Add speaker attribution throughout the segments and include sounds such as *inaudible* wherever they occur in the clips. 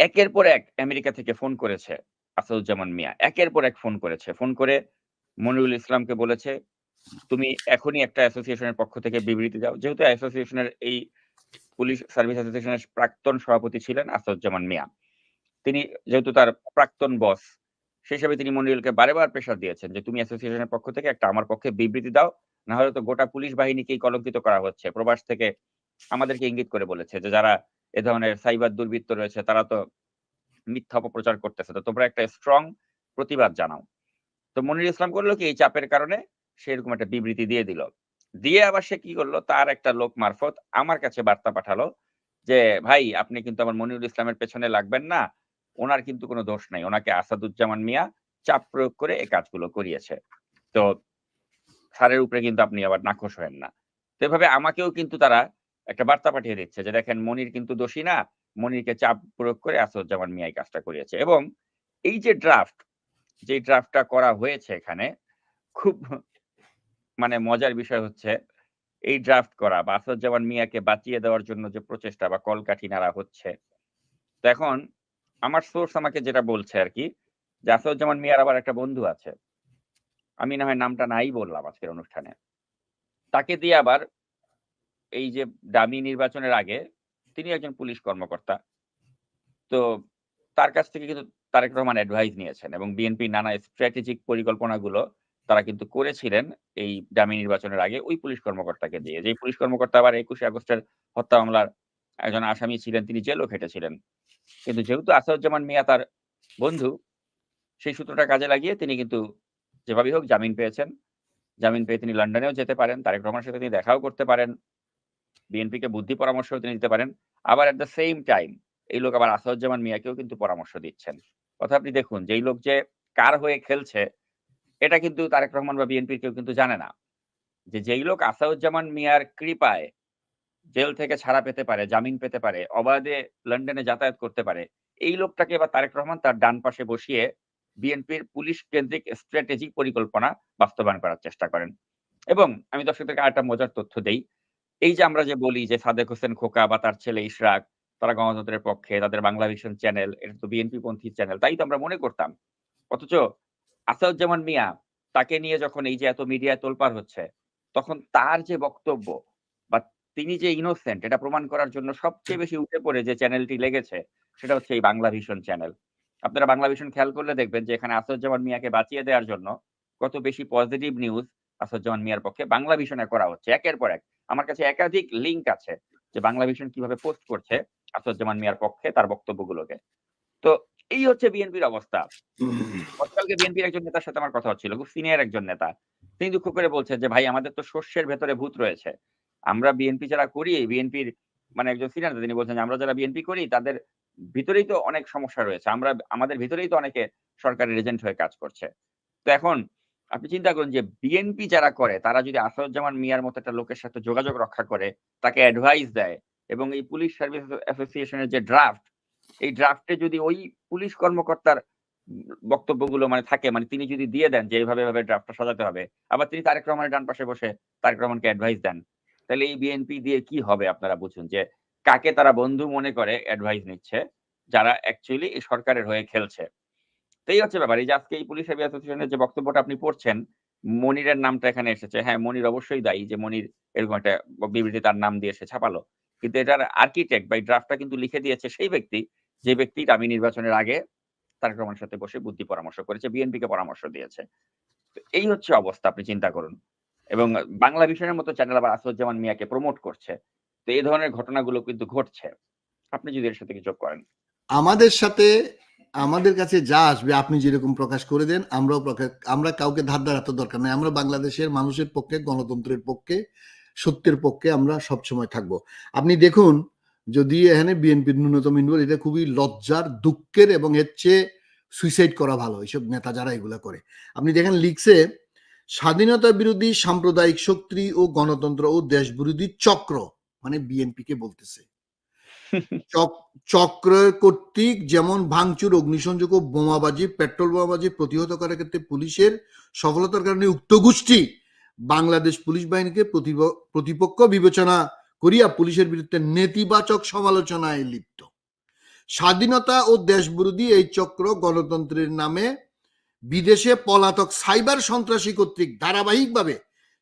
Speaker 1: একের পর এক আমেরিকা থেকে ফোন করেছে আসাদুজ্জামান মিয়া। একের পর এক ফোন করেছে। ফোন করে মনিরুল ইসলামকে বলেছে, "তুমি এখনই একটা অ্যাসোসিয়েশনের পক্ষ থেকে বিবৃতি দাও।" যেহেতু অ্যাসোসিয়েশনের এই পুলিশ সার্ভিস অ্যাসোসিয়েশনের প্রাক্তন সভাপতি ছিলেন আসাদুজ্জামান মিয়া। তিনি যেহেতু তার প্রাক্তন বস, সেই হিসাবে তিনি মনিরুলকে বারেবার প্রেশার দিয়েছেন যে, "তুমি অ্যাসোসিয়েশনের পক্ষ থেকে একটা আমার পক্ষে বিবৃতি দাও। না হলে তো গোটা পুলিশ বাহিনীকেই কলঙ্কিত করা হচ্ছে।" প্রবাস থেকে আমাদেরকে ইঙ্গিত করে বলেছে যে, "যারা এ ধরনের সাইবার দুর্বৃত্ত রয়েছে তারা তো মিথ্যা অপপ্রচার করতেছে। তো তোমরা একটা স্ট্রং প্রতিবাদ জানাও।" তো মনিরুল ইসলাম করল কি এই চাপের কারণে সে এরকম একটা বিবৃতি দিয়ে দিল। দিয়ে আবার সে কি করল তার একটা লোক মারফত আমার কাছে বার্তা পাঠালো যে, "ভাই আপনি কিন্তু আমার মনিরুল ইসলামের পেছনে লাগবেন না। ওনার কিন্তু কোনো দোষ নাই। ওনাকে আসাদুজ্জামান মিয়া চাপ প্রয়োগ করে এই কাজগুলো করিয়েছে। তো স্যারের উপরে কিন্তু আপনি আবার নাখোশ হয়েন না।" তো এভাবে আমাকেও কিন্তু তারা একটা বার্তা পাঠিয়ে দিচ্ছে যে, "দেখেন মনির কিন্তু দোষী না। মনিরকে চাপ প্রয়োগ করে আসাদুজ্জামান মিয়া এই কাজটা করিয়েছে।" এবং এই যে ড্রাফট, যে ড্রাফটটা করা হয়েছে এখানে খুব মানে মজার বিষয় হচ্ছে এই ড্রাফট করা বা আসাদুজ্জামান মিয়াকে বাঁচিয়ে দেওয়ার জন্য যে প্রচেষ্টা বা কলকাঠি নাড়া হচ্ছে। তো এখন আমার সোর্স আমাকে যেটা বলছে আর কি যে, আসাদুজ্জামান মিয়ার আবার একটা বন্ধু আছে। আমি না হয় নামটা নাই বললাম আজকের অনুষ্ঠানে। তাকে দিয়ে আবার এই যে দামি নির্বাচনের আগে তিনি একজন পুলিশ কর্মকর্তা। তো তার কাছ থেকে কিন্তু তারেক রহমান অ্যাডভাইস নিয়েছেন এবং বিএনপির নানা স্ট্র্যাটেজিক পরিকল্পনাগুলো তারা কিন্তু করেছিলেন এই দামি নির্বাচনের আগে ওই পুলিশ কর্মকর্তাকে দিয়ে। যে পুলিশ কর্মকর্তা আবার ২১শে আগস্টের হত্যা মামলার একজন আসামি ছিলেন, তিনি জেলও খেটেছিলেন। কিন্তু যেহেতু আসাদুজ্জামান মিয়া তার বন্ধু, সেই সূত্রটা কাজে লাগিয়ে তিনি কিন্তু যেভাবেই হোক জামিন পেয়েছেন। জামিন পেয়ে তিনি লন্ডনেও যেতে পারেন। তারেক রহমানের সাথে তিনি দেখাও করতে পারেন। বিএনপিকে বুদ্ধি পরামর্শও তিনি দিতে পারেন। আবার এট দ্য সেইম টাইম এই লোক আবার আসাদুজ্জামান মিয়াকেও কিন্তু পরামর্শ দিচ্ছেন। কথা আপনি দেখুন যে এই লোক যে কার হয়ে খেলছে এটা কিন্তু তারেক রহমান বা বিএনপির কেউ কিন্তু জানে না। যে যেই লোক আসাদুজ্জামান মিয়ার কৃপায় জেল থেকে ছাড়া পেতে পারে, জামিন পেতে পারে, অবাধে লন্ডনে যাতায়াত করতে পারে, এই লোকটাকে এবার তারেক রহমান তার ডান পাশে বসিয়ে বিএনপির পুলিশ কেন্দ্রিক স্ট্র্যাটেজিক পরিকল্পনা বাস্তবায়ন করার চেষ্টা করেন। এবং আমি দর্শকদেরকে আরেকটা মজার তথ্য দেই। এই যে আমরা যে বলি যে সাদেক হোসেন খোকা বা তার ছেলে ইশরাক তারা গণতন্ত্রের পক্ষে, তাদের বাংলা ভিশন চ্যানেল এটা তো বিএনপি পন্থী চ্যানেল। তাই তো আমরা মনে করতাম। অথচ আসাদুজ্জামান মিয়া তাকে নিয়ে যখন এই যে এত মিডিয়ায় তোলপাড় হচ্ছে, তখন তার যে বক্তব্য বা তিনি যে ইনোসেন্ট এটা প্রমাণ করার জন্য সবচেয়ে বেশি উঠে পড়ে যে চ্যানেলটি লেগেছে সেটা হচ্ছে এই বাংলা ভিশন চ্যানেল। আপনারা বাংলা ভিশন খেয়াল করলে দেখবেন যে এখানে আসাদুজ্জামান মিয়াকে বাঁচিয়ে দেওয়ার জন্য কত বেশি পজিটিভ নিউজ আসাদুজ্জামান মিয়ার পক্ষে বাংলা ভিশনে করা হচ্ছে একের পর এক। আমার কাছে একাধিক লিংক আছে যে বাংলা ভিশন কীভাবে পোস্ট করছে আসাদুজ্জামান মিয়ার পক্ষে তার বক্তব্যগুলোকে। তো এই হচ্ছে বিএনপির অবস্থা। গতকালকে বিএনপির একজন নেতার সাথে আমার কথা হচ্ছিল। খুব সিনিয়র একজন নেতা। তিনি দুঃখ করে বলছেন যে, "ভাই আমাদের তো শস্যের ভেতরে ভূত রয়েছে। আমরা বিএনপি যারা করি, বিএনপির মানে একজন সিনিয়র নেতা তিনি বলছেন "আমরা যারা বিএনপি করি তাদের ভিতরেই তো অনেক সমস্যা রয়েছে। আমরা আমাদের ভিতরেই তো অনেকে সরকারের এজেন্ট হয়ে কাজ করছে।" তো এখন আপনি চিন্তা করুন যে বিএনপি যারা করে তারা যদি আসাদুজ্জামান মিয়ার মতো একটা লোকের সাথে যোগাযোগ রক্ষা করে, তাকে অ্যাডভাইস দেয় এবং এই পুলিশ সার্ভিস অ্যাসোসিয়েশনের যে ড্রাফট, এই ড্রাফটে যদি ওই পুলিশ কর্মকর্তার বক্তব্যগুলো মানে থাকে মানে তিনি যদি দিয়ে দেন যে এইভাবে এভাবে ড্রাফটটা সাজাতে হবে। আবার তিনি তারেক রহমানের ডান পাশে বসে তারেক রহমানকে অ্যাডভাইস দেন। তাহলে এই বিএনপি দিয়ে কি হবে আপনারা বুঝুন যে কাকে তারা বন্ধু মনে করে অ্যাডভাইস নিচ্ছে, যারা অ্যাকচুয়ালি সরকারের হয়ে খেলছে। এই হচ্ছে ব্যাপার। এই যে আজকে এই পুলিশ সার্ভিস অ্যাসোসিয়েশনের যে বক্তব্যটা আপনি পড়ছেন, মনিরের নামটা এখানে এসেছে। হ্যাঁ, মনির অবশ্যই দায়ী যে মনির এরকম একটা বিবৃতি তার নাম দিয়ে সে ছাপালো। কিন্তু এটার আর্কিটেক্ট বা ড্রাফটটা কিন্তু লিখে দিয়েছে সেই ব্যক্তি, যে ব্যক্তি ডামি নির্বাচনের আগে তারেক রহমানের সাথে বসে বুদ্ধি পরামর্শ করেছে, বিএনপিকে পরামর্শ দিয়েছে। এই হচ্ছে অবস্থা আপনি চিন্তা করুন। এবং বাংলা ভিশনের মতো চ্যানেল আবার আসাদুজ্জামান মিয়াকে প্রমোট করছে। তো এই ধরনের ঘটনাগুলো কিন্তু ঘটছে। আপনি যদি এর সাথে কিছু করেন।
Speaker 2: আমাদের সাথে আমাদের কাছে যা আসবে, আপনি যেরকম প্রকাশ করে দেন, আমরাও প্রকাশ, আমরা কাউকে ধার ধারাতে দরকার নাই। আমরা বাংলাদেশের মানুষের পক্ষে, গণতন্ত্রের পক্ষে, সত্যের পক্ষে আমরা সবসময় থাকব। আপনি দেখুন, যদি এখানে বিএনপির ন্যূনতম ইনভল এটা খুবই লজ্জার, দুঃখের এবং এর চেয়ে সুইসাইড করা ভালো, এইসব নেতা যারা এগুলা করে। আপনি দেখেন লিখছে, স্বাধীনতা বিরোধী সাম্প্রদায়িক শক্তি ও গণতন্ত্র ও দেশ বিরোধী চক্র মানে বিএনপিকে বলতেছে। চক্র কর্তৃক যেমন ভাঙচুর, অগ্নিসংযোগ ও বোমাবাজি, পেট্রোল বোমাবাজি প্রতিহত করার ক্ষেত্রে পুলিশের সফলতার কারণে উক্ত গোষ্ঠী বাংলাদেশ পুলিশ বাহিনীকে প্রতিপক্ষ বিবেচনা করিয়া পুলিশের বিরুদ্ধে নেতিবাচক সমালোচনায় লিপ্ত। স্বাধীনতা ও দেশবিরোধী এই চক্র গণতন্ত্রের নামে বিদেশে পলাতক সাইবার সন্ত্রাসী কর্তৃক ধারাবাহিকভাবে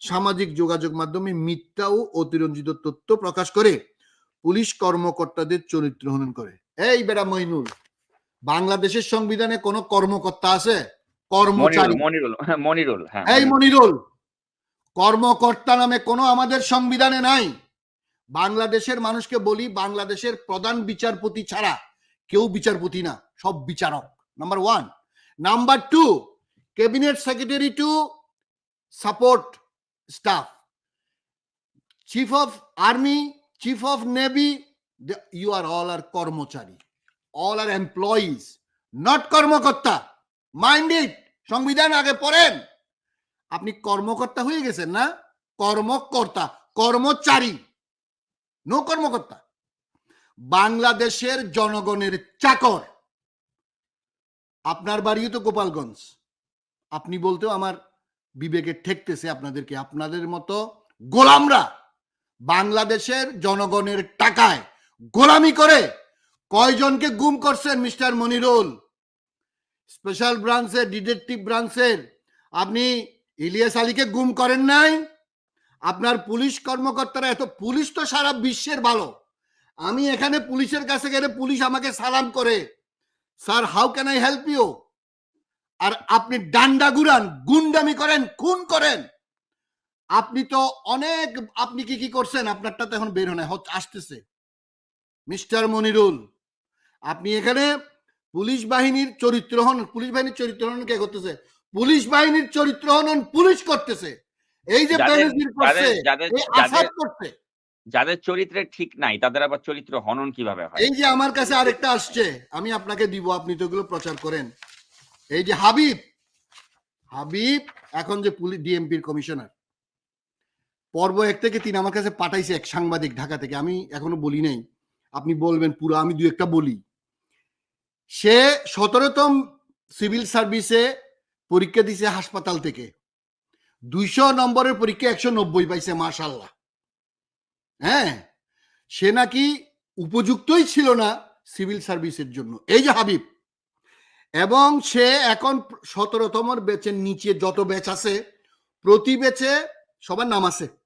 Speaker 2: সামাজিক যোগাযোগ মাধ্যমে মিথ্যা ও অতিরঞ্জিত তথ্য প্রকাশ করে। পুলিশ কর্মকর্তাদের চরিত্র হনন করে। এই বেটা মইনুল বাংলাদেশের সংবিধানে কোন কর্মকর্তা আছে? কর্মচারী
Speaker 1: মনিরুল হ্যাঁ, হ্যাঁ
Speaker 2: এই
Speaker 1: মনিরুল।
Speaker 2: মনিরুল কর্মকর্তা নামে কোনো আমাদের সংবিধানে নাই। বাংলাদেশের মানুষকে বলি বাংলাদেশের প্রধান বিচারপতি ছাড়া কেউ বিচারপতি না সব বিচারক। Number one number two cabinet secretary to support staff chief of army chief of navy you are all are কর্মচারী অল আর এমপ্লয়িজ নট কর্মকর্তা মাইন্ড ইট সংবিধান আগে পড়েন। আপনি কর্মকর্তা হয়ে গেছেন না? কর্মকর্তা, কর্মচারী। নো কর্মকর্তা। বাংলাদেশের জনগণের চাকর। আপনার বাড়িও তো গোপালগঞ্জ। আপনি বলতেও আমার বিবেকে ঠেকতেছে আপনাদেরকে। আপনাদের মতো গোলামরা। বাংলাদেশের জনগণের টাকায় গোলামি করে কয়জনকে গুম করছেন মিস্টার মনিরুল? স্পেশাল ব্রাঞ্চের ডিটেকটিভ ব্রাঞ্চের আপনি ইলিয়াস আলীকে গুম করেন নাই? আপনার পুলিশ কর্মকর্তারা এত, পুলিশ তো সারা বিশ্বের ভালো। আমি এখানে পুলিশের কাছে গেলে পুলিশ আমাকে সালাম করে। Sir how can I help you আর আপনি ডান্ডা গুড়ান গুন্ডামি করেন, খুন করেন। আপনি তো অনেক আপনি কি কি করছেন? আপনারটা তো এখন বের হয় আসতেছে। মিস্টার মনিরুল আপনি এখানে পুলিশ বাহিনীর চরিত্র হন পুলিশ বাহিনীর চরিত্র হন কে করতেছে? পুলিশ বাহিনীর চরিত্র হন পুলিশ করতেছে। এই যে করছে আসাদ করছে।
Speaker 1: যাদের চরিত্রে ঠিক নাই তাদের আবার চরিত্র হনন কীভাবে হয়?
Speaker 2: এই যে আমার কাছে আরেকটা আসছে আমি আপনাকে দিব আপনি তো এগুলো প্রচার করেন। এই যে হাবিব হাবিব এখন যে পুলিশ ডিএমপির কমিশনার। পর্ব এক থেকে তিন আমার কাছে পাঠাইছে এক সাংবাদিক ঢাকা থেকে। আমি এখনও বলি নাই। আপনি বলবেন পুরো, আমি দু একটা বলি। সে সতেরোতম সিভিল সার্ভিসে পরীক্ষা দিছে হাসপাতাল থেকে। দুইশো নম্বরের পরীক্ষা একশো নব্বই পাইছে মাশাল্লাহ হ্যাঁ? সে নাকি উপযুক্তই ছিল না সিভিল সার্ভিসের জন্য। এই যে হাবিব। এবং সে এখন সতেরোতম বেচের নিচে যত ব্যাচ আছে, প্রতি বেচে সবার নাম আছে।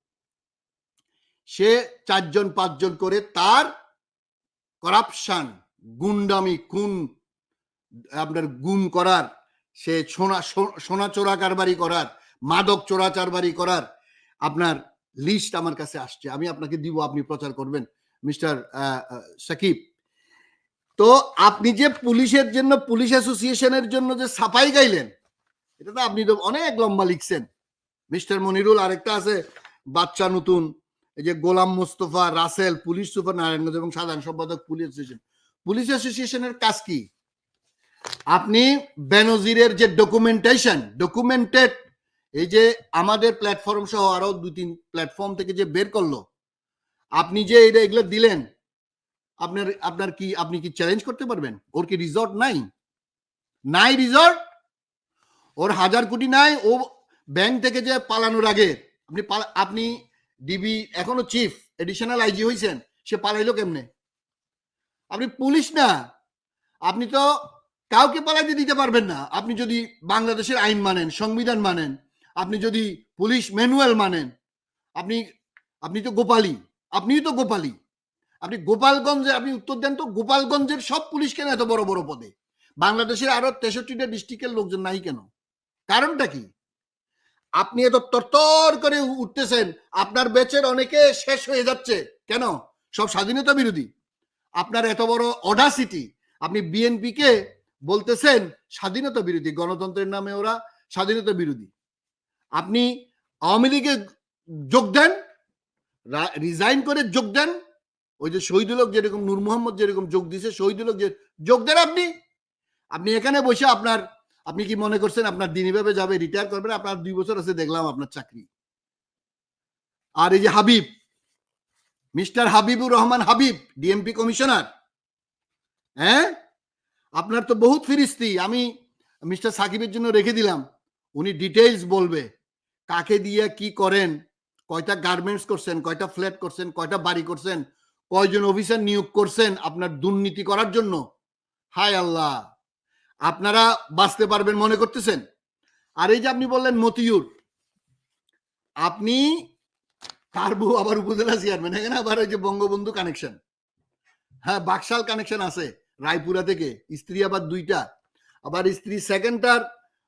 Speaker 2: সে চারজন, পাঁচজন করে তার করাপশন গুন্ডামি, খুন, আপনার গুম করার, সে সোনা সোনা চোরা কারবারি করার, মাদক চোরা চারবারি করার আপনার লিস্ট আমার কাছে আসছে। আমি আপনাকে দিব, আপনি প্রচার করবেন, মিস্টার সাকিব। তো আপনি যে পুলিশের জন্য, পুলিশ অ্যাসোসিয়েশনের জন্য যে সাফাই গাইলেন, এটা তো আপনি তো অনেক লম্বা লিখছেন। মিস্টার মনিরুল আরেকটা আছে বাচ্চা নতুন এই যে গোলাম মোস্তফা, রাসেল, পুলিশ সুপার নারায়ণগঞ্জ এবং সাধারণ সম্পাদক পুলিশ অ্যাসোসিয়েশন পুলিশ অ্যাসোসিয়েশনের কাজ কি? আপনি বেনজিরের যে ডকুমেন্টেশন ডকুমেন্টেড এই যে আমাদের প্ল্যাটফর্ম সহ আরও দুই তিন প্ল্যাটফর্ম থেকে যে বের করল, আপনি যে এটা এগুলো দিলেন, আপনার আপনার কি, আপনি কি চ্যালেঞ্জ করতে পারবেন? ওর কি রিসর্ট নাই? নাই রিসর্ট ওর হাজার কোটি নাই? ও ব্যাংক থেকে যে পালানোর আগে আপনি আপনি ডিবি এখনও চিফ এডিশনাল আইজি হয়েছেন সে পালাইলো কেমনে? আপনি পুলিশ না, আপনি তো কাউকে পালাইতে দিতে পারবেন না। আপনি যদি বাংলাদেশের আইন মানেন, সংবিধান মানেন, আপনি যদি পুলিশ ম্যানুয়াল মানেন, আপনি আপনি তো গোপালী আপনিই তো গোপালী আপনি গোপালগঞ্জে, আপনি উত্তর দেন তো, গোপালগঞ্জের সব পুলিশ কেন এত বড় বড় পদে? বাংলাদেশের আরও তেষট্টিটা ডিস্ট্রিক্টের লোকজন নাই কেন? কারণটা কি? আপনি এত তরতর করে উঠতেছেন, আপনার বেচের অনেকে শেষ হয়ে যাচ্ছে। কেন? সব স্বাধীনতা বিরোধী। আপনার এত বড় অডাসিটি আপনি বিএনপি কে বলতেছেন, স্বাধীনতা বিরোধী। গণতন্ত্রের নামে ওরা স্বাধীনতা বিরোধী। আপনি আওয়ামী লীগে যোগ দেন রিজাইন করে যোগ দেন, ওই যে শহীদুল যেরকম নূর মোহাম্মদ যেরকম যোগ দিছে শহীদুল হক যে যোগ দেন আপনি। আপনি এখানে বসে আপনার আপনি কি মনে করছেন আপনার দিন এভাবে যাবে? রিটায়ার করবেন? আপনার দুই বছর আছে, দেখলাম আপনার চাকরি। আর এই যে Habib, Mr Habibur Rahman Habib DMP commissioner হ্যাঁ? আপনার তো বহুত ফিরিস্তি, আমি মিস্টার সাকিবের জন্য রেখে দিলাম। উনি ডিটেইলস বলবে, কাকে দিয়ে কি করেন, কয়টা গার্মেন্টস করছেন, কয়টা ফ্ল্যাট করছেন, কয়টা বাড়ি করছেন, কয়জন অফিসার নিয়োগ করছেন আপনার দুর্নীতি করার জন্য। হায় আল্লাহ! আপনারা বাঁচতে পারবেন মনে করতেছেন? আর এই যে আপনি বললেন মতিউর আপনি তার বউ আবার উপজেলা চেয়ারম্যান এখানে আবার ওই যে বঙ্গবন্ধু কানেকশন হ্যাঁ বাকশাল কানেকশন আছে রায়পুরা থেকে স্ত্রী আবার দুইটা। আবার স্ত্রী সেকেন্ডটার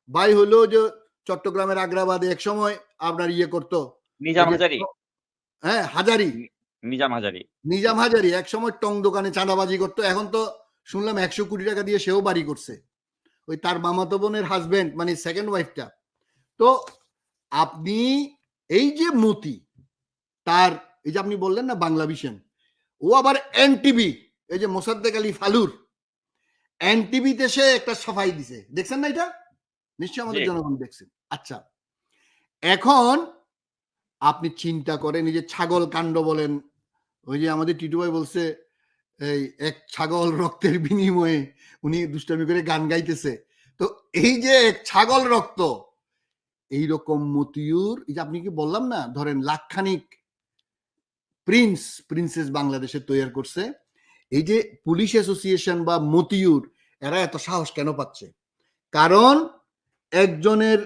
Speaker 2: ভাই হলো যে চট্টগ্রামের আগ্রাবাদে এক সময় আপনার ইয়ে করতো।
Speaker 1: নিজাম হাজারি।
Speaker 2: হ্যাঁ হাজারি।
Speaker 1: নিজাম হাজারি।
Speaker 2: নিজাম হাজারি এক সময় টং দোকানে চাঁদাবাজি করতো। এখন তো শুনলাম একশো কোটি টাকা দিয়ে সেও বাড়ি করছে। ওই তার মামাতো বোনের হাজবেন্ড মানে সেকেন্ড ওয়াইফটা তো আপনি এই যে মতি তার এই যে আপনি বললেন না বাংলা ভিশন ও আবার এনটিভি এই যে মোসাদ্দেক আলী ফালুর এনটিভিতে সে একটা সাফাই দিছে। দেখছেন না এটা? নিশ্চয়ই আমাদের জনগণ দেখছেন আচ্ছা এখন আপনি চিন্তা করেন এই যে ছাগল কাণ্ড বলেন ওই যে আমাদের টিটু ভাই বলছে এই এক ছাগল রক্তের বিনিময়ে উনি দুষ্টামি করে গান গাইতেছে। তো এই যে এক ছাগল রক্ত এই রকম মতিউর, এই যে আপনি কি বললাম না, ধরেন লাখখানিক প্রিন্স, প্রিন্সেস বাংলাদেশে তৈরি করছে, এই যে পুলিশ অ্যাসোসিয়েশন বা মতিউর, এরা এত সাহস কেন পাচ্ছে? কারণ একজনের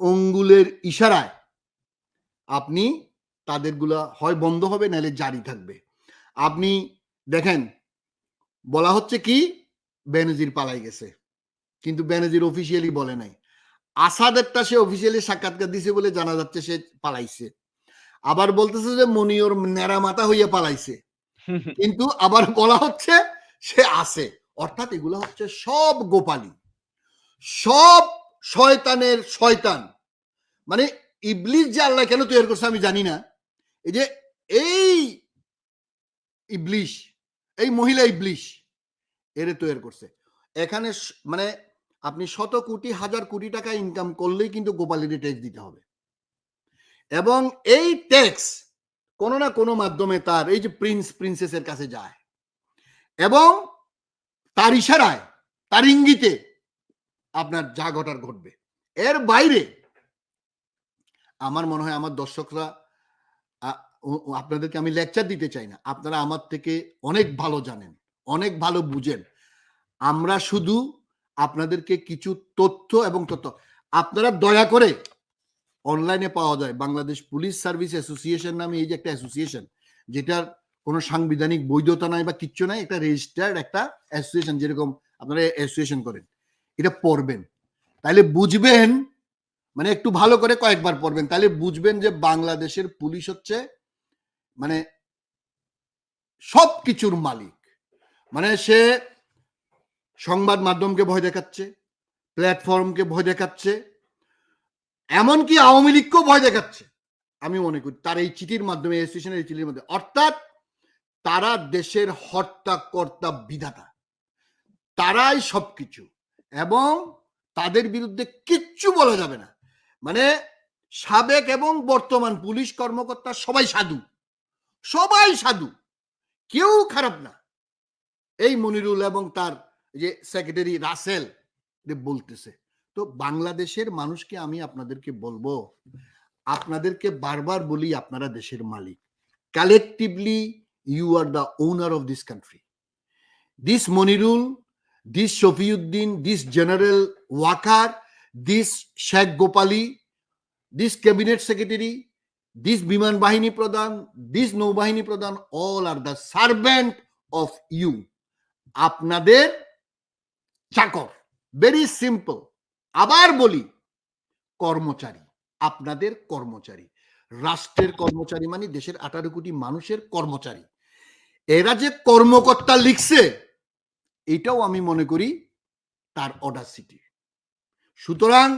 Speaker 2: অঙ্গুলের ইশারায় আপনি তাদেরগুলা হয় বন্ধ হবে, নাহলে জারি থাকবে। আপনি দেখেন বলা হচ্ছে কি? বেনজির পালাই গেছে। কিন্তু বেনজির অফিসিয়ালি বলে নাই। আসাদেরটা সে অফিসিয়ালি সাক্ষাৎকার দিছে বলে জানা যাচ্ছে সে পালাইছে। আবার বলতেছে যে মনিওর নেড়া মাথা হইয়া পালাইছে। *laughs* কিন্তু আবার বলা হচ্ছে সে আছে। অর্থাৎ এগুলো হচ্ছে সব গোপালী। সব শয়তানের শয়তান। মানে ইবলিশ যে আল্লাহ কেন তৈরি করছে আমি জানি না। এই যে এই ইবলিশ এই মহিলা ইবলিশ এর তৈরি করছে। এখানে মানে আপনি শত কোটি, হাজার কোটি টাকা ইনকাম করলেই কিন্তু গোপালীর ট্যাক্স দিতে হবে। এবং এই ট্যাক্স কোনো না কোনো মাধ্যমে তার, এই যে প্রিন্স প্রিন্সেসের কাছে যায়। এবং তার ইশারায়, তার ইঙ্গিতে আপনার যা ঘটার ঘটবে। এর বাইরে আমার মনে হয় আমার দর্শকরা আপনাদেরকে আমি লেকচার দিতে চাই না। আপনারা আমার থেকে অনেক ভালো জানেন, অনেক ভালো বুঝেন। আমরা শুধু আপনাদেরকে কিছু তথ্য এবং তথ্য, আপনারা দয়া করে অনলাইনে পাওয়া যায়। বাংলাদেশ পুলিশ সার্ভিস অ্যাসোসিয়েশন নামে এই যে একটা অ্যাসোসিয়েশন, যেটার কোনো সাংবিধানিক বৈধতা নাই বা কিচ্ছু নাই, একটা রেজিস্টার্ড একটা অ্যাসোসিয়েশন যেরকম আপনারা অ্যাসোসিয়েশন করেন, এটা পড়বেন। তাহলে বুঝবেন মানে একটু ভালো করে কয়েকবার পড়বেন। তাহলে বুঝবেন যে বাংলাদেশের পুলিশ হচ্ছে মানে সব কিছুর মালিক। মানে সে সংবাদ মাধ্যমকে ভয় দেখাচ্ছে, প্ল্যাটফর্মকে ভয় দেখাচ্ছে, এমনকি আওয়ামী লীগকেও ভয় দেখাচ্ছে। আমি মনে করি তার এই চিঠির মাধ্যমে অ্যাসোসিয়েশনের এই চিঠির মধ্যে অর্থাৎ তারা দেশের হর্তা কর্তা বিধাতা। তারাই সবকিছু এবং তাদের বিরুদ্ধে কিচ্ছু বলা যাবে না। মানে সাবেক এবং বর্তমান পুলিশ কর্মকর্তা সবাই সাধু। সবাই সাধু, কেউ খারাপ না। এই মনিরুল এবং তার যে সেক্রেটারি রাসেল বলতেছে, তো বাংলাদেশের মানুষকে আমি আপনাদেরকে বলব, আপনাদেরকে বারবার বলি আপনারা দেশের মালিক। Collectively you are the owner of this country this Monirul this Shafiuddin this general Waker this Sheikh Gopali this cabinet secretary this বিমান বাহিনী প্রধান দিস নৌবাহিনী প্রধান all are the servant of you আপনাদের চাকর ভেরি সিম্পল আবার বলি কর্মচারী আপনাদের কর্মচারী রাষ্ট্রের কর্মচারী মানে দেশের আঠারো কোটি মানুষের কর্মচারী এরা যে কর্মকর্তা লিখছে এটাও আমি মনে করি তার অডাসিটি সুতরাং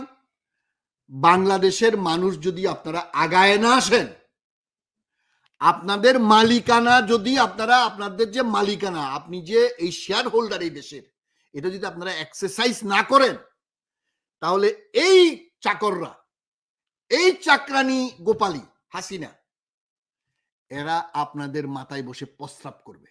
Speaker 2: বাংলাদেশের মানুষ যদি আপনারা আগায় না আসেন, আপনাদের মালিকানা যদি আপনারা, আপনাদের যে মালিকানা, আপনি যে এই শেয়ার হোল্ডার এই দেশের, এটা যদি আপনারা এক্সারসাইজ না করেন, তাহলে এই চাকররা, এই চাকরানি গোপালী হাসিনা, এরা আপনাদের মাথায় বসে প্রস্রাব করবে।